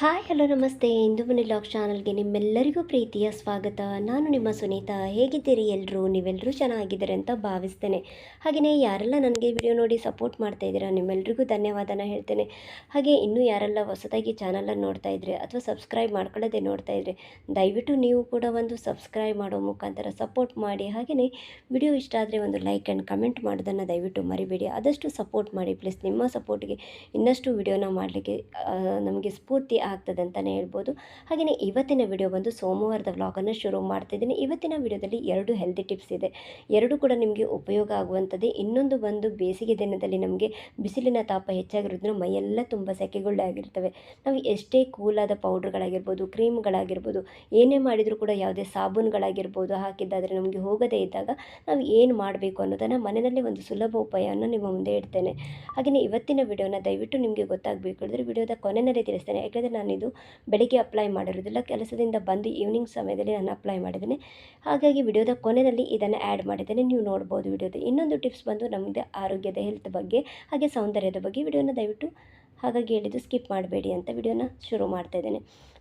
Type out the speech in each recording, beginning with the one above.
Hi, hello, ನಮಸ್ತೆ. ಇಂದು ಮನೆ log ಚಾನಲ್ಗೆ ನಿಮ್ಮೆಲ್ಲರಿಗೂ ಪ್ರೀತಿಯ ಸ್ವಾಗತ. ನಾನು ನಿಮ್ಮ ಸುನೀತಾ. ಹೇಗಿದ್ದೀರಿ ಎಲ್ಲರೂ ನೀವೆಲ್ಲರೂ ಚೆನ್ನಾಗಿದ್ದೀರಿ ಅಂತ ಭಾವಿಸ್ತೇನೆ. ಹಾಗೆಯೇ ಯಾರೆಲ್ಲ ನನಗೆ ವಿಡಿಯೋ ನೋಡಿ ಸಪೋರ್ಟ್ ಮಾಡ್ತಾ ಇದ್ದೀರಾ, ನಿಮ್ಮೆಲ್ರಿಗೂ ಧನ್ಯವಾದನ ಹೇಳ್ತೇನೆ. ಹಾಗೆ ಇನ್ನೂ ಯಾರೆಲ್ಲ ಹೊಸದಾಗಿ ಚಾನಲನ್ನು ನೋಡ್ತಾ ಇದ್ರೆ ಅಥವಾ ಸಬ್ಸ್ಕ್ರೈಬ್ ಮಾಡ್ಕೊಳ್ಳೋದೇ ನೋಡ್ತಾ ಇದ್ದರೆ ದಯವಿಟ್ಟು ನೀವು ಕೂಡ ಒಂದು ಸಬ್ಸ್ಕ್ರೈಬ್ ಮಾಡೋ ಮುಖಾಂತರ ಸಪೋರ್ಟ್ ಮಾಡಿ. ಹಾಗೆಯೇ ವಿಡಿಯೋ ಇಷ್ಟ ಆದರೆ ಒಂದು ಲೈಕ್ ಆ್ಯಂಡ್ ಕಮೆಂಟ್ ಮಾಡೋದನ್ನು ದಯವಿಟ್ಟು ಮರಿಬೇಡಿ. ಆದಷ್ಟು ಸಪೋರ್ಟ್ ಮಾಡಿ. ಪ್ಲೀಸ್ ನಿಮ್ಮ ಸಪೋರ್ಟ್ಗೆ ಇನ್ನಷ್ಟು ವಿಡಿಯೋನ ಮಾಡಲಿಕ್ಕೆ ನಮಗೆ ಸ್ಫೂರ್ತಿ ಆಗ್ತದೆ ಅಂತಲೇ ಹೇಳ್ಬೋದು. ಹಾಗೆಯೇ ಇವತ್ತಿನ ವಿಡಿಯೋ ಬಂದು ಸೋಮವಾರದ ವ್ಲಾಗನ್ನು ಶುರು ಮಾಡ್ತಿದ್ದೀನಿ ಇವತ್ತಿನ ವಿಡಿಯೋದಲ್ಲಿ ಎರಡು ಹೆಲ್ದಿ ಟಿಪ್ಸ್ ಇದೆ. ಎರಡು ಕೂಡ ನಿಮಗೆ ಉಪಯೋಗ ಆಗುವಂಥದ್ದೇ. ಇನ್ನೊಂದು ಬಂದು ಬೇಸಿಗೆ ದಿನದಲ್ಲಿ ನಮಗೆ ಬಿಸಿಲಿನ ತಾಪ ಹೆಚ್ಚಾಗಿರೋದ್ರಿಂದ ಮೈಯೆಲ್ಲ ತುಂಬ ಸೆಕೆಗೊಳ್ಳೆ ಆಗಿರ್ತವೆ. ನಾವು ಎಷ್ಟೇ ಕೂಲಾದ ಪೌಡ್ರ್ಗಳಾಗಿರ್ಬೋದು ಕ್ರೀಮ್ಗಳಾಗಿರ್ಬೋದು ಏನೇ ಮಾಡಿದರೂ ಕೂಡ ಯಾವುದೇ ಸಾಬೂನುಗಳಾಗಿರ್ಬೋದು ಹಾಕಿದ್ದಾದರೆ ನಮಗೆ ಹೋಗದೇ ಇದ್ದಾಗ ನಾವು ಏನು ಮಾಡಬೇಕು ಅನ್ನೋದನ್ನು ಮನೆಯಲ್ಲಿ ಒಂದು ಸುಲಭ ಉಪಾಯವನ್ನು ನಿಮ್ಮ ಮುಂದೆ ಇಡ್ತೇನೆ. ಹಾಗೆಯೇ ಇವತ್ತಿನ ವಿಡಿಯೋನ ದಯವಿಟ್ಟು ನಿಮಗೆ ಗೊತ್ತಾಗಬೇಕು ಹೇಳಿದ್ರೆ ವಿಡಿಯೋದ ಕೊನೆಯಲ್ಲಿ ತಿಳಿಸ್ತೇನೆ. ಯಾಕಂದರೆ ನಾನಿದು ಬೆಳಿಗ್ಗೆ ಅಪ್ಲೈ ಮಾಡಿರೋದಿಲ್ಲ, ಕೆಲಸದಿಂದ ಬಂದು ಈವ್ನಿಂಗ್ ಸಮಯದಲ್ಲಿ ನಾನು ಅಪ್ಲೈ ಮಾಡಿದ್ದೀನಿ. ಹಾಗಾಗಿ ವಿಡಿಯೋದ ಕೊನೆಯಲ್ಲಿ ಇದನ್ನು ಆ್ಯಡ್ ಮಾಡಿದ್ದೇನೆ, ನೀವು ನೋಡ್ಬೋದು ವಿಡಿಯೋದ. ಇನ್ನೊಂದು ಟಿಪ್ಸ್ ಬಂದು ನಮ್ಮದೇ ಆರೋಗ್ಯದ ಹೆಲ್ತ್ ಬಗ್ಗೆ, ಹಾಗೆ ಸೌಂದರ್ಯದ ಬಗ್ಗೆ ವಿಡಿಯೋನ ದಯವಿಟ್ಟು ಹಾಗಾಗಿ ಹೇಳಿದ್ದು ಸ್ಕಿಪ್ ಮಾಡಬೇಡಿ ಅಂತ ವಿಡಿಯೋನ ಶುರು ಮಾಡ್ತಾ ಇದ್ದೇನೆ.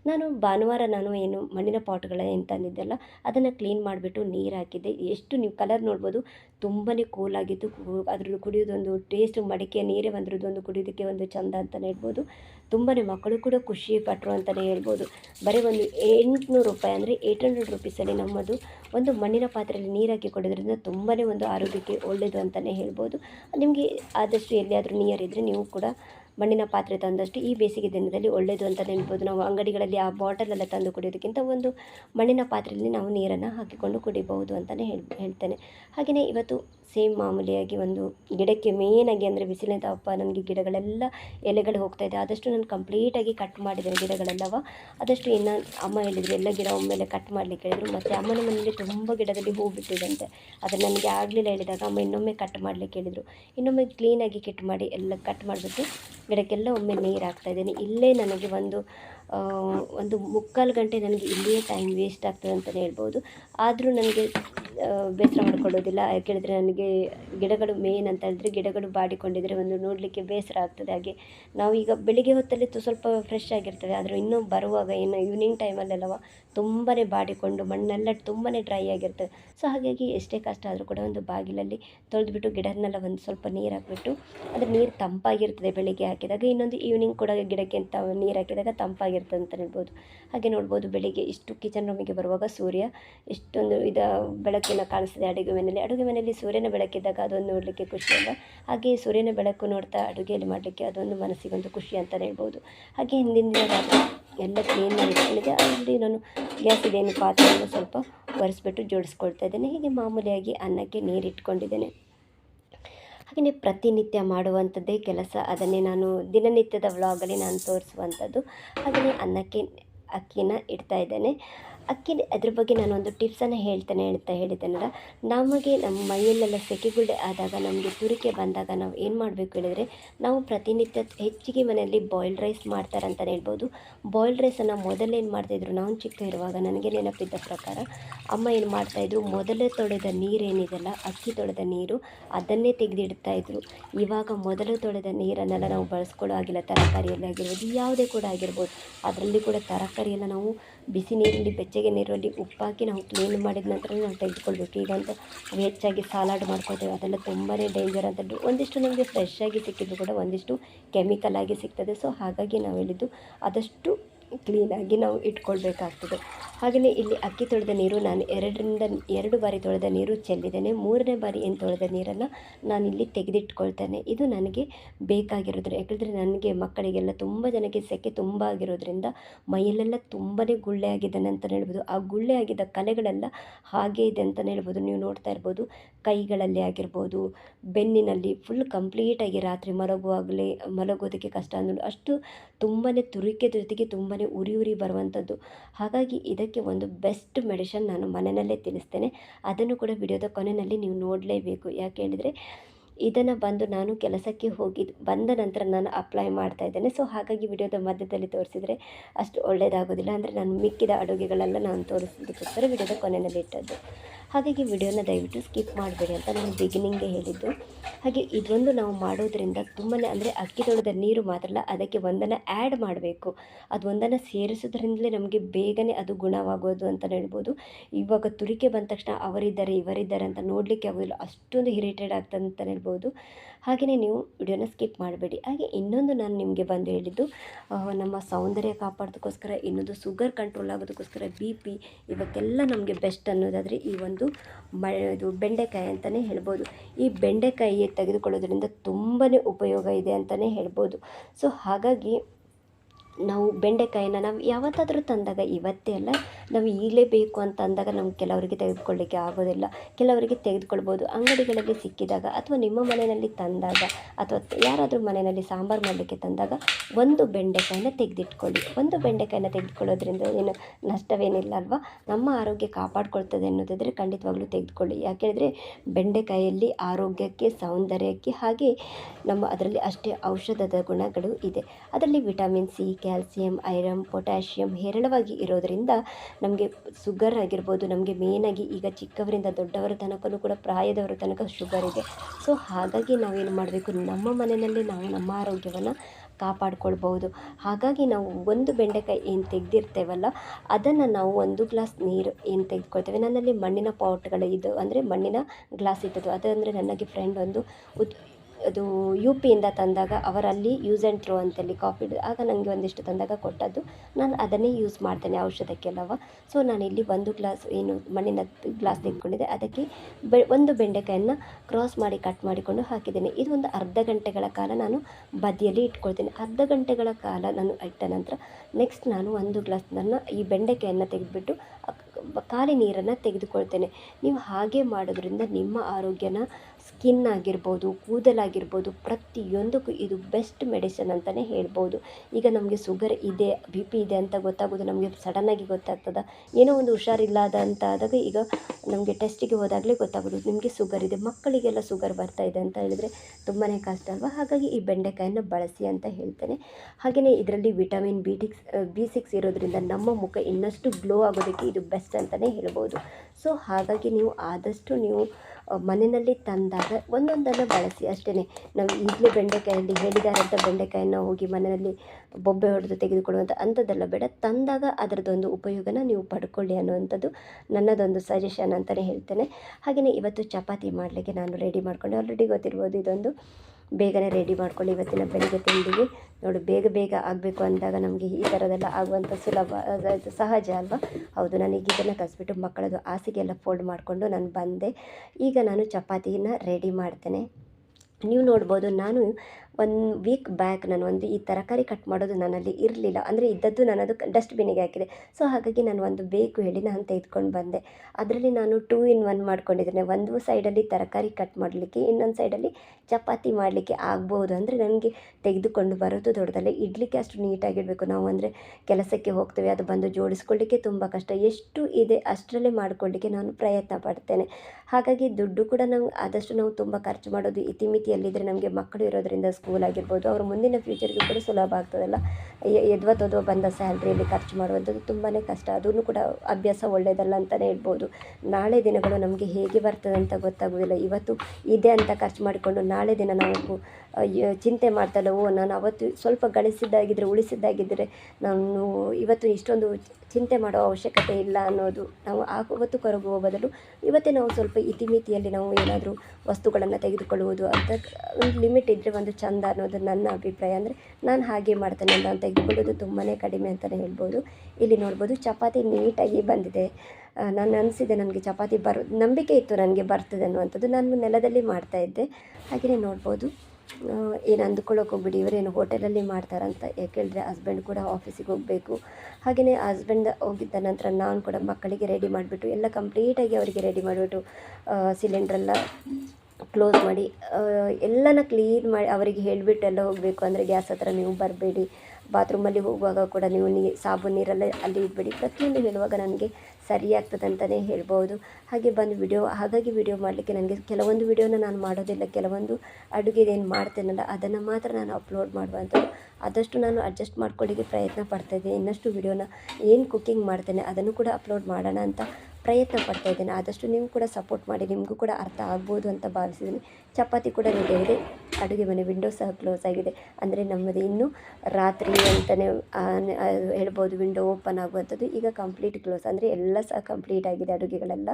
ನಾನು ಭಾನುವಾರ ನಾನು ಏನು ಮಣ್ಣಿನ ಪಾಟ್ಗಳ ಏನು ತಂದಿದ್ದೆಲ್ಲ ಅದನ್ನು ಕ್ಲೀನ್ ಮಾಡಿಬಿಟ್ಟು ನೀರು ಹಾಕಿದ್ದೆ. ಎಷ್ಟು ನೀವು ಕಲರ್ ನೋಡ್ಬೋದು ತುಂಬಾ ಕೂಲಾಗಿತ್ತು ಅದ್ರ ಕುಡಿಯೋದೊಂದು ಟೇಸ್ಟ್ ಮಡಿಕೆ ನೀರೇ ಒಂದ್ರದ್ದೊಂದು ಕುಡಿಯೋದಕ್ಕೆ ಒಂದು ಚಂದ ಅಂತಲೇ ಹೇಳ್ಬೋದು. ತುಂಬಾ ಮಕ್ಕಳು ಕೂಡ ಖುಷಿ ಪಟ್ಟರು ಅಂತಲೇ ಹೇಳ್ಬೋದು. ಬರೀ ಒಂದು ಎಂಟುನೂರು ರೂಪಾಯಿ ಅಂದರೆ ಏಯ್ಟ್ ಹಂಡ್ರೆಡ್ ರುಪೀಸಲ್ಲಿ ನಮ್ಮದು ಒಂದು ಮಣ್ಣಿನ ಪಾತ್ರೆಯಲ್ಲಿ ನೀರು ಹಾಕಿ ಕೊಡೋದ್ರಿಂದ ತುಂಬಾ ಒಂದು ಆರೋಗ್ಯಕ್ಕೆ ಒಳ್ಳೆಯದು ಅಂತಲೇ ಹೇಳ್ಬೋದು. ನಿಮಗೆ ಆದಷ್ಟು ಎಲ್ಲಿಯಾದರೂ ನಿಯರ್ ಇದ್ದರೆ ನೀವು ಕೂಡ ಮಣ್ಣಿನ ಪಾತ್ರೆ ತಂದಷ್ಟು ಈ ಬೇಸಿಗೆ ದಿನದಲ್ಲಿ ಒಳ್ಳೆಯದು ಅಂತ ಹೇಳ್ಬೋದು ನಾವು ಅಂಗಡಿಗಳಲ್ಲಿ ಆ ಬಾಟಲೆಲ್ಲ ತಂದು ಕುಡಿಯೋದಕ್ಕಿಂತ ಒಂದು ಮಣ್ಣಿನ ಪಾತ್ರೆಯಲ್ಲಿ ನಾವು ನೀರನ್ನು ಹಾಕಿಕೊಂಡು ಕುಡಿಬಹುದು ಅಂತಲೇ ಹೇಳ್, ಹೇಳ್ತೇನೆ. ಹಾಗೆಯೇ ಇವತ್ತು ಸೇಮ್ ಮಾಮೂಲಿಯಾಗಿ ಒಂದು ಗಿಡಕ್ಕೆ ಮೇನಾಗಿ ಅಂದರೆ ಬಿಸಿಲಿನ ತಾಪ ನನಗೆ ಗಿಡಗಳೆಲ್ಲ ಎಲೆಗಳು ಹೋಗ್ತಾ ಇದೆ. ಆದಷ್ಟು ನಾನು ಕಂಪ್ಲೀಟಾಗಿ ಕಟ್ ಮಾಡಿದ್ದೇನೆ ಗಿಡಗಳೆಲ್ಲವ. ಆದಷ್ಟು ಇನ್ನು ಅಮ್ಮ ಹೇಳಿದರು, ಎಲ್ಲ ಗಿಡ ಒಮ್ಮೆಲೆ ಕಟ್ ಮಾಡಲಿಕ್ಕೆ ಹೇಳಿದರು ಮತ್ತು ಅಮ್ಮನ ಮನೆಯಲ್ಲಿ ತುಂಬ ಗಿಡದಲ್ಲಿ ಹೂ ಬಿಟ್ಟಿದಂತೆ ಅದು ನನಗೆ ಆಗಲಿಲ್ಲ ಹೇಳಿದಾಗ ಅಮ್ಮ ಇನ್ನೊಮ್ಮೆ ಕಟ್ ಮಾಡಲಿಕ್ಕೆ ಹೇಳಿದರು ಇನ್ನೊಮ್ಮೆ ಕ್ಲೀನಾಗಿ ಕಿಟ್ ಮಾಡಿ ಎಲ್ಲ ಕಟ್ ಮಾಡಿಬಿಟ್ಟು ಗಿಡಕ್ಕೆಲ್ಲ ಒಮ್ಮೆ ನೀರು ಹಾಕ್ತಾ ಇದ್ದೀನಿ. ಇಲ್ಲೇ ನನಗೆ ಒಂದು ಒಂದು ಮುಕ್ಕಾಲು ಗಂಟೆ ನನಗೆ ಇಲ್ಲಿಯೇ ಟೈಮ್ ವೇಸ್ಟ್ ಆಗ್ತದೆ ಅಂತಲೇ ಹೇಳ್ಬೋದು. ಆದರೂ ನನಗೆ ಬೇಸರ ಮಾಡ್ಕೊಳ್ಳೋದಿಲ್ಲ. ಯಾಕೆ ಹೇಳಿದ್ರೆ ನನಗೆ ಗಿಡಗಳು ಮೇನ್ ಅಂತ ಹೇಳಿದ್ರೆ ಗಿಡಗಳು ಬಾಡಿಕೊಂಡಿದ್ರೆ ಒಂದು ನೋಡಲಿಕ್ಕೆ ಬೇಸರ ಆಗ್ತದೆ. ಹಾಗೆ ನಾವು ಈಗ ಬೆಳಿಗ್ಗೆ ಹೊತ್ತಲ್ಲಿ ತು ಸ್ವಲ್ಪ ಫ್ರೆಶ್ ಆಗಿರ್ತದೆ. ಆದರೂ ಇನ್ನೂ ಬರುವಾಗ ಏನು ಈವ್ನಿಂಗ್ ಟೈಮಲ್ಲೆಲ್ಲವ ತುಂಬಾ ಬಾಡಿಕೊಂಡು ಮಣ್ಣೆಲ್ಲ ತುಂಬಾ ಡ್ರೈ ಆಗಿರ್ತದೆ. ಸೊ ಹಾಗಾಗಿ ಎಷ್ಟೇ ಕಷ್ಟ ಆದರೂ ಕೂಡ ಒಂದು ಬಾಗಿಲಲ್ಲಿ ತೊಳೆದುಬಿಟ್ಟು ಗಿಡನೆಲ್ಲ ಒಂದು ಸ್ವಲ್ಪ ನೀರು ಹಾಕಿಬಿಟ್ಟು ಅದ್ರ ನೀರು ತಂಪಾಗಿರ್ತದೆ ಬೆಳಿಗ್ಗೆ ಹಾಕಿದಾಗ. ಇನ್ನೊಂದು ಈವ್ನಿಂಗ್ ಕೂಡ ಗಿಡಕ್ಕೆ ಅಂತ ನೀರು ಹಾಕಿದಾಗ ತಂಪಾಗಿರ್ತದೆ. ಅಂತ ಹೇಳ್ಬೋದು. ಹಾಗೆ ನೋಡ್ಬೋದು ಬೆಳಿಗ್ಗೆ ಇಷ್ಟು ಕಿಚನ್ ರೂಮಿಗೆ ಬರುವಾಗ ಸೂರ್ಯ ಇಷ್ಟೊಂದು ಇದ ಬೆಳಕಿನ ಕಾಣಿಸ್ತದೆ ಅಡುಗೆ ಮನೆಯಲ್ಲಿ. ಅಡುಗೆ ಮನೆಯಲ್ಲಿ ಸೂರ್ಯನ ಬೆಳಕಿದ್ದಾಗ ಅದೊಂದು ನೋಡಲಿಕ್ಕೆ ಖುಷಿ ಅಲ್ಲ ಹಾಗೆ ಸೂರ್ಯನ ಬೆಳಕು ನೋಡ್ತಾ ಅಡುಗೆಯಲ್ಲಿ ಮಾಡಲಿಕ್ಕೆ ಅದೊಂದು ಮನಸ್ಸಿಗೊಂದು ಖುಷಿ ಅಂತಲೇ ಹೇಳ್ಬೋದು. ಹಾಗೆ ಹಿಂದಿನ ದಿನ ಎಲ್ಲ ಕ್ಲೀನ್ ಮಾಡಿ ಇಟ್ಕೊಂಡಿದ್ದೆ. ಅಲ್ಲಿ ನಾನು ಗ್ಯಾಸಿದೇನು ಪಾತ್ರೆಯನ್ನು ಸ್ವಲ್ಪ ಒರೆಸ್ಬಿಟ್ಟು ಜೋಡಿಸ್ಕೊಳ್ತಾ ಇದ್ದೇನೆ. ಹೀಗೆ ಮಾಮೂಲಿಯಾಗಿ ಅನ್ನಕ್ಕೆ ನೀರು ಇಟ್ಕೊಂಡಿದ್ದೇನೆ ಹಾಗೆಯೇ ಪ್ರತಿನಿತ್ಯ ಮಾಡುವಂಥದ್ದೇ ಕೆಲಸ. ಅದನ್ನೇ ನಾನು ದಿನನಿತ್ಯದ ವ್ಲಾಗಲ್ಲಿ ನಾನು ತೋರಿಸುವಂಥದ್ದು. ಹಾಗೆಯೇ ಅನ್ನಕ್ಕೆ, ಅಕ್ಕಿನ ಇಡ್ತಾ ಇದ್ದೇನೆ. ಅಕ್ಕಿ ಅದ್ರ ಬಗ್ಗೆ ನಾನೊಂದು ಟಿಪ್ಸನ್ನು ಹೇಳ್ತೇನೆ ಹೇಳ್ತಾ ಹೇಳಿದ್ದೇನಲ್ಲ ನಮಗೆ ನಮ್ಮ ಮೈಯಲ್ಲೆಲ್ಲ ಸೆಕೆಗುಳ್ಳೆ ಆದಾಗ, ನಮಗೆ ತುರಿಕೆ ಬಂದಾಗ ನಾವು ಏನು ಮಾಡಬೇಕು ಹೇಳಿದರೆ, ನಾವು ಪ್ರತಿನಿತ್ಯ ಹೆಚ್ಚಿಗೆ ಮನೆಯಲ್ಲಿ ಬಾಯ್ಲ್ಡ್ ರೈಸ್ ಮಾಡ್ತಾರೆ ಅಂತಲೇ ಹೇಳ್ಬೋದು. ಬಾಯ್ಲ್ಡ್ ರೈಸನ್ನು ಮೊದಲೇನು ಮಾಡ್ತಾಯಿದ್ರು ನಾವು ಚಿಕ್ಕ ಇರುವಾಗ ನನಗೆ ನೆನಪಿದ್ದ ಪ್ರಕಾರ, ಅಮ್ಮ ಏನು ಮಾಡ್ತಾಯಿದ್ರು ಮೊದಲೇ ತೊಳೆದ ನೀರೇನಿದೆಲ್ಲ ಅಕ್ಕಿ ತೊಳೆದ ನೀರು ಅದನ್ನೇ ತೆಗೆದಿಡ್ತಾಯಿದ್ರು ಇವಾಗ ಮೊದಲು ತೊಳೆದ ನೀರನ್ನೆಲ್ಲ ನಾವು ಬಳಸ್ಕೊಳ್ಳೋ ಆಗಿಲ್ಲ ತರಕಾರಿಯಲ್ಲಿ ಆಗಿರ್ಬೋದು, ಯಾವುದೇ ಕೂಡ ಆಗಿರ್ಬೋದು. ಅದರಲ್ಲಿ ಕೂಡ ತರಕಾರಿಯೆಲ್ಲ ನಾವು ಬಿಸಿ ನೀರಲ್ಲಿ, ಬೆಚ್ಚಗೆ ನೀರಲ್ಲಿ ಉಪ್ಪಾಕಿ ನಾವು ಕ್ಲೀನ್ ಮಾಡಿದ ನಂತರ ನಾವು ತೆಗೆದುಕೊಳ್ಬೇಕು. ಈಗ ಅಂತ ನಾವು ಹೆಚ್ಚಾಗಿ ಸಾಲಾಡ್ ಮಾಡ್ಕೊಳ್ತೇವೆ, ಅದೆಲ್ಲ ತುಂಬಾ ಡೇಂಜರ್ ಅಂತ ಒಂದಿಷ್ಟು ನಮಗೆ ಫ್ರೆಶ್ ಆಗಿ ಸಿಕ್ಕಿದ್ರು ಕೂಡ ಒಂದಿಷ್ಟು ಕೆಮಿಕಲ್ ಆಗಿ ಸಿಗ್ತದೆ. ಸೊ ಹಾಗಾಗಿ ನಾವು ಹೇಳಿದ್ದು ಆದಷ್ಟು ಕ್ಲೀನಾಗಿ ನಾವು ಇಟ್ಕೊಳ್ಬೇಕಾಗ್ತದೆ. ಹಾಗೆಯೇ ಇಲ್ಲಿ ಅಕ್ಕಿ ತೊಳೆದ ನೀರು, ನಾನು ಎರಡರಿಂದ ಎರಡು ಬಾರಿ ತೊಳೆದ ನೀರು ಚೆಲ್ಲಿದ್ದೇನೆ. ಮೂರನೇ ಬಾರಿ ಏನು ತೊಳೆದ ನೀರನ್ನು ನಾನಿಲ್ಲಿ ತೆಗೆದಿಟ್ಕೊಳ್ತೇನೆ. ಇದು ನನಗೆ ಬೇಕಾಗಿರೋದ್ರೆ ಯಾಕಂದರೆ ನನಗೆ ಮಕ್ಕಳಿಗೆಲ್ಲ ತುಂಬ ಜನಕ್ಕೆ ಸೆಕೆ ತುಂಬ ಆಗಿರೋದ್ರಿಂದ ಮೈಯಲ್ಲೆಲ್ಲ ತುಂಬಾ ಗುಳ್ಳೆ ಆಗಿದ್ದಾನೆ ಅಂತಲೇ ಹೇಳ್ಬೋದು. ಆ ಗುಳ್ಳೆ ಆಗಿದ್ದ ಕಲೆಗಳೆಲ್ಲ ಹಾಗೇ ಇದೆ ಅಂತಲೇ ಹೇಳ್ಬೋದು. ನೀವು ನೋಡ್ತಾ ಇರ್ಬೋದು, ಕೈಗಳಲ್ಲಿ ಆಗಿರ್ಬೋದು, ಬೆನ್ನಿನಲ್ಲಿ ಫುಲ್ ಕಂಪ್ಲೀಟಾಗಿ ರಾತ್ರಿ ಮಲಗುವಾಗಲೇ, ಮಲಗೋದಕ್ಕೆ ಕಷ್ಟ ಅಂದ್ಬಿಟ್ಟು ಅಷ್ಟು ತುಂಬಾ ತುರಿಕೆ ಜೊತೆಗೆ ತುಂಬಾ ಉರಿ ಉರಿ ಬರುವಂಥದ್ದು ಹಾಗಾಗಿ ಇದಕ್ಕೆ ಒಂದು ಬೆಸ್ಟ್ ಮೆಡಿಷನ್ ನಾನು ಮನೆಯಲ್ಲೇ ತಿಳಿಸ್ತೇನೆ ಅದನ್ನು ಕೂಡ ವಿಡಿಯೋದ ಕೊನೆಯಲ್ಲಿ ನೀವು ನೋಡಲೇಬೇಕು. ಯಾಕೆ ಹೇಳಿದರೆ, ಇದನ್ನು ಬಂದು ನಾನು ಕೆಲಸಕ್ಕೆ ಹೋಗಿ ಬಂದ ನಂತರ ನಾನು ಅಪ್ಲೈ ಮಾಡ್ತಾ ಇದ್ದೇನೆ. ಸೊ, ಹಾಗಾಗಿ ವಿಡಿಯೋದ ಮಧ್ಯದಲ್ಲಿ ತೋರಿಸಿದರೆ ಅಷ್ಟು ಒಳ್ಳೆಯದಾಗೋದಿಲ್ಲ ಅಂದರೆ ನಾನು ಮಿಕ್ಕಿದ ಅಡುಗೆಗಳೆಲ್ಲ ನಾನು ತೋರಿಸೋದಕ್ಕೋಸ್ಕರ ವಿಡಿಯೋದ ಕೊನೆಯಲ್ಲಿ ಇಟ್ಟದ್ದು. ಹಾಗಾಗಿ ವಿಡಿಯೋನ ದಯವಿಟ್ಟು ಸ್ಕಿಪ್ ಮಾಡಬೇಡಿ ಅಂತ ನಾನು ಬಿಗಿನಿಂಗೇ ಹೇಳಿದ್ದು. ಹಾಗೆ ಇದೊಂದು ನಾವು ಮಾಡೋದ್ರಿಂದ ತುಂಬಾ ಅಂದರೆ ಅಕ್ಕಿ ತೊಳೆದ ನೀರು ಮಾತ್ರ ಅಲ್ಲ, ಅದಕ್ಕೆ ಒಂದನ್ನು ಆ್ಯಡ್ ಮಾಡಬೇಕು. ಅದು ಒಂದನ್ನು ಸೇರಿಸೋದ್ರಿಂದಲೇ ನಮಗೆ ಬೇಗನೆ ಅದು ಗುಣವಾಗೋದು ಅಂತ ಹೇಳ್ಬೋದು. ಇವಾಗ ತುರಿಕೆ ಬಂದ ತಕ್ಷಣ ಅವರಿದ್ದಾರೆ, ಇವರಿದ್ದಾರೆ ಅಂತ ನೋಡಲಿಕ್ಕೆ ಆಗೋದಿಲ್ಲ, ಅಷ್ಟೊಂದು ಹಿರಿಟೇಡ್ ಆಗ್ತದೆ ಅಂತ ಹೇಳ್ಬೋದು. ಹಾಗೆಯೇ ನೀವು ವಿಡಿಯೋನ ಸ್ಕಿಪ್ ಮಾಡಬೇಡಿ. ಹಾಗೆ ಇನ್ನೊಂದು ನಾನು ನಿಮಗೆ ಬಂದು ಹೇಳಿದ್ದು ನಮ್ಮ ಸೌಂದರ್ಯ ಕಾಪಾಡೋದಕ್ಕೋಸ್ಕರ, ಇನ್ನೊಂದು ಶುಗರ್ ಕಂಟ್ರೋಲ್ ಆಗೋದಕ್ಕೋಸ್ಕರ ಬಿ ಪಿ ಇವಕ್ಕೆಲ್ಲ ನಮಗೆ ಬೆಸ್ಟ್ ಅನ್ನೋದಾದರೆ ಈ ಒಂದು ಮ, ಇದು ಬೆಂಡೆಕಾಯಿ ಅಂತಲೇ ಹೇಳ್ಬೋದು. ಈ ಬೆಂಡೆಕಾಯಿ ತೆಗೆದುಕೊಳ್ಳೋದ್ರಿಂದ ತುಂಬಾ ಉಪಯೋಗ ಇದೆ ಅಂತಲೇ ಹೇಳ್ಬೋದು. ಸೊ ಹಾಗಾಗಿ ನಾವು ಬೆಂಡೆಕಾಯಿನ ನಾವು ಯಾವತ್ತಾದರೂ ತಂದಾಗ ಇವತ್ತೇ ಅಲ್ಲ, ನಾವು ಈಗಲೇ ಬೇಕು ಅಂತ ಅಂದಾಗ ನಮ್ಗೆ ಕೆಲವರಿಗೆ ತೆಗೆದುಕೊಳ್ಳಿಕ್ಕೆ ಆಗೋದಿಲ್ಲ. ಕೆಲವರಿಗೆ ತೆಗೆದುಕೊಳ್ಬೋದು. ಅಂಗಡಿಗಳಲ್ಲಿ ಸಿಕ್ಕಿದಾಗ ಅಥವಾ ನಿಮ್ಮ ಮನೆಯಲ್ಲಿ ತಂದಾಗ ಅಥವಾ ಯಾರಾದರೂ ಮನೆಯಲ್ಲಿ ಸಾಂಬಾರು ಮಾಡಲಿಕ್ಕೆ ತಂದಾಗ ಒಂದು ಬೆಂಡೆಕಾಯಿನ ತೆಗೆದಿಟ್ಕೊಳ್ಳಿ. ಒಂದು ಬೆಂಡೆಕಾಯಿನ ತೆಗೆದುಕೊಳ್ಳೋದ್ರಿಂದ ಏನು ನಷ್ಟವೇನಿಲ್ಲ ಅಲ್ವಾ? ನಮ್ಮ ಆರೋಗ್ಯ ಕಾಪಾಡ್ಕೊಳ್ತದೆ ಅನ್ನೋದಾದರೆ ಖಂಡಿತವಾಗ್ಲೂ ತೆಗೆದುಕೊಳ್ಳಿ. ಯಾಕೆಂದರೆ ಬೆಂಡೆಕಾಯಲ್ಲಿ ಆರೋಗ್ಯಕ್ಕೆ, ಸೌಂದರ್ಯಕ್ಕೆ ಹಾಗೆ ನಮ್ಮ ಅದರಲ್ಲಿ ಅಷ್ಟೇ ಔಷಧದ ಗುಣಗಳು ಇದೆ. ಅದರಲ್ಲಿ vitamin C calcium, iron, potassium ಹೇರಳವಾಗಿ ಇರೋದರಿಂದ ನಮಗೆ ಸುಗರ್ ಆಗಿರ್ಬೋದು, ನಮಗೆ ಮೇನಾಗಿ ಈಗ ಚಿಕ್ಕವರಿಂದ ದೊಡ್ಡವರ ತನಕನೂ ಕೂಡ ಪ್ರಾಯದವರ ತನಕ ಶುಗರ್ ಇದೆ. ಸೊ ಹಾಗಾಗಿ ನಾವೇನು ಮಾಡಬೇಕು? ನಮ್ಮ ಮನೆಯಲ್ಲೇ ನಾವು ನಮ್ಮ ಆರೋಗ್ಯವನ್ನು ಕಾಪಾಡ್ಕೊಳ್ಬಹುದು. ಹಾಗಾಗಿ ನಾವು ಒಂದು ಬೆಂಡೆಕಾಯಿ ಏನು ತೆಗೆದಿರ್ತೇವಲ್ಲ, ಅದನ್ನು ನಾವು ಒಂದು ಗ್ಲಾಸ್ ನೀರು ಏನು ತೆಗೆದುಕೊಳ್ತೇವೆ? ನನ್ನಲ್ಲಿ ಮಣ್ಣಿನ ಪಾಟ್ಗಳು ಇದು ಅಂದರೆ ಮಣ್ಣಿನ ಗ್ಲಾಸ್ ಇದ್ದದ್ದು. ಅದಂದರೆ ನನಗೆ ಫ್ರೆಂಡ್ ಒಂದು ಉತ್ ಅದು ಯು ಪಿಯಿಂದ ತಂದಾಗ ಅವರಲ್ಲಿ ಯೂಸ್ ಆ್ಯಂಡ್ ಥ್ರೋ ಅಂತೇಳಿ ಕಾಫಿ ಆಗ ನನಗೆ ಒಂದಿಷ್ಟು ತಂದಾಗ ಕೊಟ್ಟದ್ದು. ನಾನು ಅದನ್ನೇ ಯೂಸ್ ಮಾಡ್ತೇನೆ ಔಷಧಕ್ಕೆಲ್ಲವ. ಸೊ ನಾನಿಲ್ಲಿ ಒಂದು ಗ್ಲಾಸ್ ಏನು ಮಣ್ಣಿನ ಗ್ಲಾಸ್ ತೆಗೆದುಕೊಂಡಿದ್ದೆ. ಅದಕ್ಕೆ ಬೆ, ಒಂದು ಬೆಂಡೆಕಾಯನ್ನು ಕ್ರಾಸ್ ಮಾಡಿ ಕಟ್ ಮಾಡಿಕೊಂಡು ಹಾಕಿದ್ದೇನೆ. ಇದು ಒಂದು ಅರ್ಧ ಗಂಟೆಗಳ ಕಾಲ ನಾನು ಬದಿಯಲ್ಲಿ ಇಟ್ಕೊಳ್ತೇನೆ. ಅರ್ಧ ಗಂಟೆಗಳ ಕಾಲ ನಾನು ಇಟ್ಟ ನಂತರ ನೆಕ್ಸ್ಟ್ ನಾನು ಒಂದು ಗ್ಲಾಸ್ ನನ್ನ ಈ ಬೆಂಡೆಕಾಯನ್ನು ತೆಗೆದುಬಿಟ್ಟು ಖಾಲಿ ನೀರನ್ನು ತೆಗೆದುಕೊಳ್ತೇನೆ. ನೀವು ಹಾಗೆ ಮಾಡೋದ್ರಿಂದ ನಿಮ್ಮ ಆರೋಗ್ಯನ ಸ್ಕಿನ್ ಆಗಿರ್ಬೋದು ಕೂದಲಾಗಿರ್ಬೋದು ಪ್ರತಿಯೊಂದಕ್ಕೂ ಇದು ಬೆಸ್ಟ್ ಮೆಡಿಸನ್ ಅಂತಲೇ ಹೇಳ್ಬೋದು. ಈಗ ನಮಗೆ ಶುಗರ್ ಇದೆ, ಬಿ ಪಿ ಇದೆ ಅಂತ ಗೊತ್ತಾಗೋದು ನಮಗೆ ಸಡನ್ನಾಗಿ ಗೊತ್ತಾಗ್ತದೆ. ಏನೋ ಒಂದು ಹುಷಾರಿಲ್ಲದ ಅಂತ ಆದಾಗ ಈಗ ನಮಗೆ ಟೆಸ್ಟಿಗೆ ಹೋದಾಗಲೇ ಗೊತ್ತಾಗೋದು ನಿಮಗೆ ಶುಗರ್ ಇದೆ, ಮಕ್ಕಳಿಗೆಲ್ಲ ಶುಗರ್ ಬರ್ತಾ ಇದೆ ಅಂತ ಹೇಳಿದರೆ ತುಂಬಾ ಕಷ್ಟ ಅಲ್ವಾ? ಹಾಗಾಗಿ ಈ ಬೆಂಡೆಕಾಯನ್ನು ಬಳಸಿ ಅಂತ ಹೇಳ್ತೇನೆ. ಹಾಗೆಯೇ ಇದರಲ್ಲಿ ವಿಟಮಿನ್ ಬಿ ಟಿಕ್ಸ್, ಬಿ ಸಿಕ್ಸ್ ಇರೋದ್ರಿಂದ ನಮ್ಮ ಮುಖ ಇನ್ನಷ್ಟು ಗ್ಲೋ ಆಗೋದಕ್ಕೆ ಇದು ಬೆಸ್ಟ್ ಅಂತಲೇ ಹೇಳ್ಬೋದು. ಸೊ ಹಾಗಾಗಿ ನೀವು ಆದಷ್ಟು ನೀವು ಮನೆಯಲ್ಲಿ ತಂದಾಗ ಒಂದೊಂದನ್ನು ಬಳಸಿ ಅಷ್ಟೇ ನಾವು ಈಗಲೇ ಬೆಂಡೆಕಾಯಲ್ಲಿ ಹೇಳಿದಾರಂಥ ಬೆಂಡೆಕಾಯನ್ನು ಹೋಗಿ ಮನೆಯಲ್ಲಿ ಬೊಬ್ಬೆ ಹೊಡೆದು ತೆಗೆದುಕೊಳ್ಳುವಂಥ ಅಂಥದ್ದೆಲ್ಲ ಬೇಡ. ತಂದಾಗ ಅದರದ್ದೊಂದು ಉಪಯೋಗನ ನೀವು ಪಡ್ಕೊಳ್ಳಿ ಅನ್ನುವಂಥದ್ದು ನನ್ನದೊಂದು ಸಜೆಷನ್ ಅಂತಲೇ ಹೇಳ್ತೇನೆ. ಹಾಗೆಯೇ ಇವತ್ತು ಚಪಾತಿ ಮಾಡಲಿಕ್ಕೆ ನಾನು ರೆಡಿ ಮಾಡಿಕೊಂಡೆ. ಆಲ್ರೆಡಿ ಗೊತ್ತಿರ್ಬೋದು ಇದೊಂದು ಬೇಗನೆ ರೆಡಿ ಮಾಡ್ಕೊಳ್ಳಿ ಇವತ್ತಿನ ಬೆಳಿಗ್ಗೆ ತಿಂಡಿಗೆ. ನೋಡಿ, ಬೇಗ ಬೇಗ ಆಗಬೇಕು ಅಂದಾಗ ನಮಗೆ ಈ ಥರದೆಲ್ಲ ಆಗುವಂಥ ಸುಲಭ ಸಹಜ ಅಲ್ವಾ? ಹೌದು, ನನಗೆ ಇದನ್ನು ಕಲಿಸ್ಬಿಟ್ಟು ಮಕ್ಕಳದು ಹಾಸಿಗೆಲ್ಲ ಫೋಲ್ಡ್ ಮಾಡಿಕೊಂಡು ನಾನು ಬಂದೆ. ಈಗ ನಾನು ಚಪಾತಿನ ರೆಡಿ ಮಾಡ್ತೇನೆ. ನೀವು ನೋಡ್ಬೋದು, ನಾನು ಒಂದು ವೀಕ್ ಬ್ಯಾಕ್ ನಾನು ಒಂದು ಈ ತರಕಾರಿ ಕಟ್ ಮಾಡೋದು ನನ್ನಲ್ಲಿ ಇರಲಿಲ್ಲ. ಅಂದರೆ ಇದ್ದದ್ದು ನಾನು ಅದು ಡಸ್ಟ್ಬಿನ್ನಿಗೆ ಹಾಕಿದೆ. ಸೊ ಹಾಗಾಗಿ ನಾನು ಒಂದು ಬೇಕು ಹೇಳಿ ನಾನು ತೆಗೆದುಕೊಂಡು ಬಂದೆ. ಅದರಲ್ಲಿ ನಾನು ಟೂ ಇನ್ ಒನ್ ಮಾಡ್ಕೊಂಡಿದ್ದೇನೆ. ಒಂದು ಸೈಡಲ್ಲಿ ತರಕಾರಿ ಕಟ್ ಮಾಡಲಿಕ್ಕೆ, ಇನ್ನೊಂದು ಸೈಡಲ್ಲಿ ಚಪಾತಿ ಮಾಡಲಿಕ್ಕೆ ಆಗ್ಬೋದು. ಅಂದರೆ ನನಗೆ ತೆಗೆದುಕೊಂಡು ಬರೋದು ದೊಡ್ಡದಲ್ಲ. ಇಡ್ಲಿಕ್ಕೆ ಅಷ್ಟು ನೀಟಾಗಿಡಬೇಕು ನಾವು ಅಂದರೆ ಕೆಲಸಕ್ಕೆ ಹೋಗ್ತೇವೆ, ಅದು ಬಂದು ಜೋಡಿಸ್ಕೊಳ್ಳಿಕ್ಕೆ ತುಂಬ ಕಷ್ಟ. ಎಷ್ಟು ಇದೆ ಅಷ್ಟರಲ್ಲೇ ಮಾಡಿಕೊಳ್ಳಿಕ್ಕೆ ನಾನು ಪ್ರಯತ್ನ ಪಡ್ತೇನೆ. ಹಾಗಾಗಿ ದುಡ್ಡು ಕೂಡ ನಾವು ಆದಷ್ಟು ನಾವು ತುಂಬ ಖರ್ಚು ಮಾಡೋದು ಇತಿಮಿತಿಯಲ್ಲಿದ್ದರೆ ನಮಗೆ ಮಕ್ಕಳು ಇರೋದರಿಂದ ಸ್ಕೂಲ್ ಆಗಿರ್ಬೋದು ಅವ್ರ ಮುಂದಿನ ಫ್ಯೂಚರ್ಗೆ ಕೂಡ ಸುಲಭ ಆಗ್ತದಲ್ಲ. ಎದ್ವ ತದ್ವ ಬಂದ ಸ್ಯಾಲ್ರಿಯಲ್ಲಿ ಖರ್ಚು ಮಾಡುವಂಥದ್ದು ತುಂಬಾ ಕಷ್ಟ. ಅದನ್ನು ಕೂಡ ಅಭ್ಯಾಸ ಒಳ್ಳೆಯದಲ್ಲ ಅಂತಲೇ ಹೇಳ್ಬೋದು. ನಾಳೆ ದಿನಗಳು ನಮಗೆ ಹೇಗೆ ಬರ್ತದೆ ಅಂತ ಗೊತ್ತಾಗೋದಿಲ್ಲ ಇವತ್ತು ಇದೆ ಅಂತ ಖರ್ಚು ಮಾಡಿಕೊಂಡು ನಾಳೆ ದಿನ ನಾವು ಚಿಂತೆ ಮಾಡ್ತಲ್ಲ, ಓ, ನಾನು ಅವತ್ತು ಸ್ವಲ್ಪ ಗಳಿಸಿದ್ದಾಗಿದ್ದರೆ ಉಳಿಸಿದ್ದಾಗಿದ್ದರೆ ನಾನು ಇವತ್ತು ಇಷ್ಟೊಂದು ಚಿಂತೆ ಮಾಡುವ ಅವಶ್ಯಕತೆ ಇಲ್ಲ ಅನ್ನೋದು ನಾವು ಆವತ್ತು ಕರಗುವ ಬದಲು ಇವತ್ತೇ ನಾವು ಸ್ವಲ್ಪ ಇತಿಮಿತಿಯಲ್ಲಿ ನಾವು ಏನಾದರೂ ವಸ್ತುಗಳನ್ನು ತೆಗೆದುಕೊಳ್ಳುವುದು ಅಂತ ಒಂದು ಲಿಮಿಟ್ ಇದ್ದರೆ ಒಂದು ಚಂದ ಅನ್ನೋದು ನನ್ನ ಅಭಿಪ್ರಾಯ. ಅಂದರೆ ನಾನು ಹಾಗೆ ಮಾಡ್ತೇನೆ ಅಂತ ತೆಗೆದುಕೊಳ್ಳೋದು ತುಂಬಾ ಕಡಿಮೆ ಅಂತಲೇ ಹೇಳ್ಬೋದು. ಇಲ್ಲಿ ನೋಡ್ಬೋದು ಚಪಾತಿ ನೀಟಾಗಿ ಬಂದಿದೆ. ನಾನು ಅನಿಸಿದೆ ನನಗೆ ಚಪಾತಿ ಬರೋ, ನಂಬಿಕೆ ಇತ್ತು ನನಗೆ ಬರ್ತದೆ ಅನ್ನುವಂಥದ್ದು ನಾನು ನೆಲದಲ್ಲಿ ಮಾಡ್ತಾ ಇದ್ದೆ. ಹಾಗೆಯೇ ನೋಡ್ಬೋದು. ಏನು ಅಂದ್ಕೊಳ್ಳೋಕೆ ಹೋಗ್ಬಿಡಿ ಇವರೇನು ಹೋಟೆಲಲ್ಲಿ ಮಾಡ್ತಾರಂತ ಯಾಕೆ ಹೇಳಿದ್ರೆ ಹಸ್ಬೆಂಡ್ ಕೂಡ ಆಫೀಸಿಗೆ ಹೋಗಬೇಕು. ಹಾಗೆಯೇ ಹಸ್ಬೆಂಡ್ ಹೋಗಿದ್ದ ನಂತರ ನಾನು ಕೂಡ ಮಕ್ಕಳಿಗೆ ರೆಡಿ ಮಾಡಿಬಿಟ್ಟು ಎಲ್ಲ ಕಂಪ್ಲೀಟಾಗಿ ಅವರಿಗೆ ರೆಡಿ ಮಾಡಿಬಿಟ್ಟು ಸಿಲಿಂಡ್ರೆಲ್ಲ ಕ್ಲೋಸ್ ಮಾಡಿ ಎಲ್ಲನ ಕ್ಲೀನ್ ಮಾಡಿ, ಅವರಿಗೆ ಹೇಳಿಬಿಟ್ಟು ಎಲ್ಲ ಹೋಗಬೇಕು. ಅಂದರೆ ಗ್ಯಾಸ್ ಹತ್ರ ನೀವು ಬರಬೇಡಿ. ಬಾತ್ರೂಮಲ್ಲಿ ಹೋಗುವಾಗ ಕೂಡ ನೀವು ನೀ, ಸಾಬೂನು ನೀರೆಲ್ಲ ಅಲ್ಲಿ ಇಡಬೇಡಿ ಪ್ರತಿಯೊಂದು ಹೇಳುವಾಗ ನನಗೆ ಸರಿ ಆಗ್ತದೆ ಅಂತಲೇ ಹೇಳ್ಬೋದು. ಹಾಗೆ ಬಂದು ವಿಡಿಯೋ ಹಾಗಾಗಿ ವಿಡಿಯೋ ಮಾಡಲಿಕ್ಕೆ ನನಗೆ ಕೆಲವೊಂದು ವಿಡಿಯೋನ ನಾನು ಮಾಡೋದಿಲ್ಲ. ಕೆಲವೊಂದು ಅಡುಗೆದೇನು ಮಾಡ್ತೇನಲ್ಲ, ಅದನ್ನು ಮಾತ್ರ ನಾನು ಅಪ್ಲೋಡ್ ಮಾಡುವಂಥದ್ದು. ಆದಷ್ಟು ನಾನು ಅಡ್ಜಸ್ಟ್ ಮಾಡ್ಕೊಳ್ಳಿಕ್ಕೆ ಪ್ರಯತ್ನ ಪಡ್ತಾಯಿದ್ದೆ ಇನ್ನಷ್ಟು ವಿಡಿಯೋನ ಏನು ಕುಕ್ಕಿಂಗ್ ಮಾಡ್ತೇನೆ ಅದನ್ನು ಕೂಡ ಅಪ್ಲೋಡ್ ಮಾಡೋಣ ಅಂತ ಪ್ರಯತ್ನ ಪಡ್ತಾ ಇದ್ದೇನೆ ಆದಷ್ಟು ನೀವು ಕೂಡ ಸಪೋರ್ಟ್ ಮಾಡಿ, ನಿಮಗೂ ಕೂಡ ಅರ್ಥ ಆಗ್ಬೋದು ಅಂತ ಭಾವಿಸಿದ್ದೀನಿ. ಚಪಾತಿ ಕೂಡ ರೆಡಿಯಾಗಿದೆ ಅಡುಗೆ ಮನೆ ವಿಂಡೋ ಸಹ ಕ್ಲೋಸ್ ಆಗಿದೆ. ಅಂದರೆ ನಮ್ಮದು ಇನ್ನೂ ರಾತ್ರಿ ಅಂತಲೇ ಹೇಳ್ಬೋದು ವಿಂಡೋ ಓಪನ್ ಆಗುವಂಥದ್ದು ಈಗ ಕಂಪ್ಲೀಟ್ ಕ್ಲೋಸ್ ಅಂದರೆ ಎಲ್ಲ ಸಹ ಕಂಪ್ಲೀಟ್ ಆಗಿದೆ ಅಡುಗೆಗಳೆಲ್ಲ.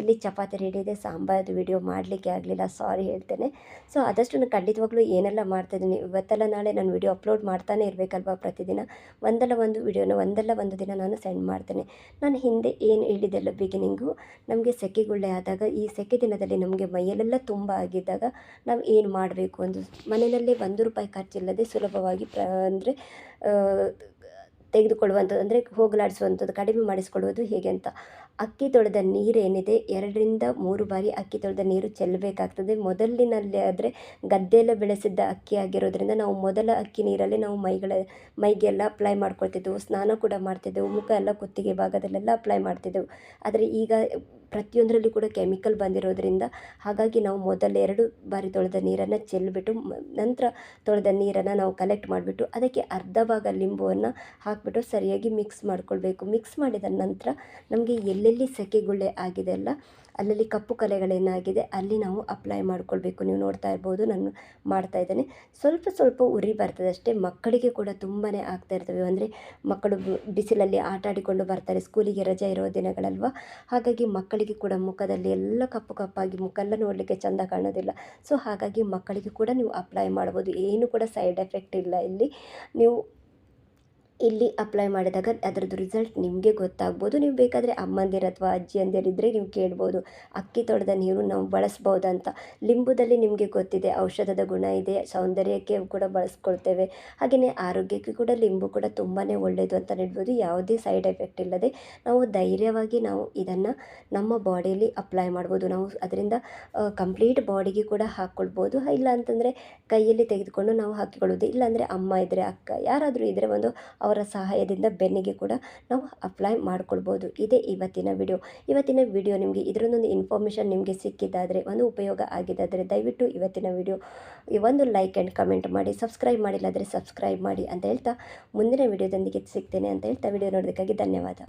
ಇಲ್ಲಿ ಚಪಾತಿ ರೆಡಿ ಇದೆ, ಸಾಂಬಾರದು ವಿಡಿಯೋ ಮಾಡಲಿಕ್ಕೆ ಆಗಲಿಲ್ಲ ಸಾರಿ ಹೇಳ್ತೇನೆ. ಸೊ ಆದಷ್ಟು ನಾನು ಖಂಡಿತವಾಗ್ಲೂ ಏನೆಲ್ಲ ಮಾಡ್ತಾಯಿದ್ದೀನಿ, ಇವತ್ತೆಲ್ಲ ನಾಳೆ ನಾನು ವಿಡಿಯೋ ಅಪ್ಲೋಡ್ ಮಾಡ್ತಾನೆ ಇರಬೇಕಲ್ವಾ ಪ್ರತಿದಿನ? ಒಂದಲ್ಲ ಒಂದು ವಿಡಿಯೋನ ಒಂದಲ್ಲ ಒಂದು ದಿನ ನಾನು ಸೆಂಡ್ ಮಾಡ್ತೇನೆ. ನಾನು ಹಿಂದೆ ಏನು ಹೇಳಿದೆಲ್ಲ ಬಿಗಿನಿಂಗು ನಮಗೆ ಸೆಕೆಗುಳ್ಳೆ ಆದಾಗ, ಈ ಸೆಕೆ ದಿನದಲ್ಲಿ ನಮಗೆ ಮೈಯಲ್ಲೆಲ್ಲ ತುಂಬ ಆಗಿದ್ದಾಗ ನಾವು ಏನು ಮಾಡಬೇಕು ಒಂದು ಮನೆಯಲ್ಲೇ ಒಂದು ರೂಪಾಯಿ ಖರ್ಚಿಲ್ಲದೆ ಸುಲಭವಾಗಿ ಪ್ರ, ಅಂದರೆ ತೆಗೆದುಕೊಳ್ಳುವಂಥದ್ದು, ಅಂದರೆ ಹೋಗಲಾಡಿಸುವಂಥದ್ದು, ಕಡಿಮೆ ಮಾಡಿಸಿಕೊಳ್ಳುವುದು ಹೇಗೆ ಅಂತ. ಅಕ್ಕಿ ತೊಳೆದ ನೀರೇನಿದೆ ಎರಡರಿಂದ ಮೂರು ಬಾರಿ ಅಕ್ಕಿ ತೊಳೆದ ನೀರು ಚೆಲ್ಲಬೇಕಾಗ್ತದೆ. ಮೊದಲಿನಲ್ಲಿ ಆದರೆ ಗದ್ದೆಯಲ್ಲ ಬೆಳೆಸಿದ್ದ ಅಕ್ಕಿ ಆಗಿರೋದ್ರಿಂದ ನಾವು ಮೊದಲ ಅಕ್ಕಿ ನೀರಲ್ಲಿ ನಾವು ಮೈಗಳ, ಮೈಗೆಲ್ಲ ಅಪ್ಲೈ ಮಾಡ್ಕೊಳ್ತಿದ್ದೆವು. ಸ್ನಾನ ಕೂಡ ಮಾಡ್ತಿದ್ದೆವು. ಮುಖ ಎಲ್ಲ ಕುತ್ತಿಗೆ ಭಾಗದಲ್ಲೆಲ್ಲ ಅಪ್ಲೈ ಮಾಡ್ತಿದ್ದೆವು. ಆದರೆ ಈಗ ಪ್ರತಿಯೊಂದರಲ್ಲಿ ಕೂಡ ಕೆಮಿಕಲ್ ಬಂದಿರೋದ್ರಿಂದ ಹಾಗಾಗಿ ನಾವು ಮೊದಲು ಎರಡು ಬಾರಿ ತೊಳೆದ ನೀರನ್ನು ಚೆಲ್ಲಿಬಿಟ್ಟು ನಂತರ ತೊಳೆದ ನೀರನ್ನು ನಾವು ಕಲೆಕ್ಟ್ ಮಾಡಿಬಿಟ್ಟು ಅದಕ್ಕೆ ಅರ್ಧ ಭಾಗ ಲಿಂಬುವನ್ನು ಹಾಕಿಬಿಟ್ಟು ಸರಿಯಾಗಿ ಮಿಕ್ಸ್ ಮಾಡಿಕೊಳ್ಬೇಕು. ಮಿಕ್ಸ್ ಮಾಡಿದ ನಂತರ ನಮಗೆ ಎಲ್ಲೆಲ್ಲಿ ಸೆಕೆಗುಳ್ಳೆ ಆಗಿದೆ ಅಲ್ಲ ಅಲ್ಲಲ್ಲಿ ಕಪ್ಪು ಕಲೆಗಳೇನಾಗಿದೆ ಅಲ್ಲಿ ನಾವು ಅಪ್ಲೈ ಮಾಡ್ಕೊಳ್ಬೇಕು. ನೀವು ನೋಡ್ತಾ ಇರ್ಬೋದು, ನಾನು ಮಾಡ್ತಾ ಇದ್ದೇನೆ. ಸ್ವಲ್ಪ ಸ್ವಲ್ಪ ಉರಿ ಬರ್ತದೆ ಅಷ್ಟೇ. ಮಕ್ಕಳಿಗೆ ಕೂಡ ತುಂಬಾ ಆಗ್ತಾ ಇರ್ತವೆ. ಅಂದರೆ ಮಕ್ಕಳು ಬಿಸಿಲಲ್ಲಿ ಆಟ ಆಡಿಕೊಂಡು ಬರ್ತಾರೆ. ಸ್ಕೂಲಿಗೆ ರಜೆ ಇರೋ ದಿನಗಳಲ್ವ? ಹಾಗಾಗಿ ಮಕ್ಕಳಿಗೆ ಕೂಡ ಮುಖದಲ್ಲಿ ಎಲ್ಲ ಕಪ್ಪು ಕಪ್ಪಾಗಿ ಮುಖ ಎಲ್ಲ ನೋಡಲಿಕ್ಕೆ ಚೆಂದ ಕಾಣೋದಿಲ್ಲ. ಸೊ ಹಾಗಾಗಿ ಮಕ್ಕಳಿಗೆ ಕೂಡ ನೀವು ಅಪ್ಲೈ ಮಾಡ್ಬೋದು. ಏನು ಕೂಡ ಸೈಡ್ ಎಫೆಕ್ಟ್ ಇಲ್ಲ ಇಲ್ಲಿ. ನೀವು ಇಲ್ಲಿ ಅಪ್ಲೈ ಮಾಡಿದಾಗ ಅದರದ್ದು ರಿಸಲ್ಟ್ ನಿಮಗೆ ಗೊತ್ತಾಗ್ಬೋದು. ನೀವು ಬೇಕಾದರೆ ಅಮ್ಮಂದಿರು ಅಥವಾ ಅಜ್ಜಿಯಂದಿರಿದ್ದರೆ ನೀವು ಕೇಳ್ಬೋದು. ಅಕ್ಕಿ ತೊಳೆದ ನೀರು ನಾವು ಬಳಸ್ಬೋದಂತ. ಲಿಂಬುದಲ್ಲಿ ನಿಮಗೆ ಗೊತ್ತಿದೆ, ಔಷಧದ ಗುಣ ಇದೆ, ಸೌಂದರ್ಯಕ್ಕೆ ಕೂಡ ಬಳಸ್ಕೊಳ್ತೇವೆ. ಹಾಗೆಯೇ ಆರೋಗ್ಯಕ್ಕೆ ಕೂಡ ಲಿಂಬು ಕೂಡ ತುಂಬಾ ಒಳ್ಳೆಯದು ಅಂತ ಹೇಳ್ಬೋದು. ಯಾವುದೇ ಸೈಡ್ ಎಫೆಕ್ಟ್ ಇಲ್ಲದೆ ನಾವು ಧೈರ್ಯವಾಗಿ ನಾವು ಇದನ್ನು ನಮ್ಮ ಬಾಡಿಯಲ್ಲಿ ಅಪ್ಲೈ ಮಾಡ್ಬೋದು. ನಾವು ಅದರಿಂದ ಕಂಪ್ಲೀಟ್ ಬಾಡಿಗೆ ಕೂಡ ಹಾಕ್ಕೊಳ್ಬೋದು ಇಲ್ಲ ಅಂತಂದರೆ ಕೈಯಲ್ಲಿ ತೆಗೆದುಕೊಂಡು ನಾವು ಹಾಕಿಕೊಳ್ಳೋದು ಇಲ್ಲಾಂದರೆ ಅಮ್ಮ ಇದ್ದರೆ ಅಕ್ಕ ಯಾರಾದರೂ ಇದ್ದರೆ ಒಂದು ಅವರ ಸಹಾಯದಿಂದ ಬೆನ್ನಿಗೆ ಕೂಡ ನಾವು ಅಪ್ಲೈ ಮಾಡ್ಕೊಳ್ಬೋದು. ಇದೇ ಇವತ್ತಿನ ವಿಡಿಯೋ ಇವತ್ತಿನ ವಿಡಿಯೋ ನಿಮಗೆ ಇದರೊಂದೊಂದು ಇನ್ಫಾರ್ಮೇಷನ್ ನಿಮಗೆ ಸಿಕ್ಕಿದ್ದಾದರೆ, ಒಂದು ಉಪಯೋಗ ಆಗಿದ್ದಾದರೆ ದಯವಿಟ್ಟು ಇವತ್ತಿನ ವಿಡಿಯೋ ಒಂದು ಲೈಕ್ ಆ್ಯಂಡ್ ಕಮೆಂಟ್ ಮಾಡಿ ಸಬ್ಸ್ಕ್ರೈಬ್ ಮಾಡಿಲ್ಲಾದರೆ ಸಬ್ಸ್ಕ್ರೈಬ್ ಮಾಡಿ ಅಂತ ಹೇಳ್ತಾ ಮುಂದಿನ ವಿಡಿಯೋದೊಂದಿಗೆ ಸಿಗ್ತೇನೆ ಅಂತ ಹೇಳ್ತಾ ವಿಡಿಯೋ ನೋಡೋದಕ್ಕಾಗಿ ಧನ್ಯವಾದ.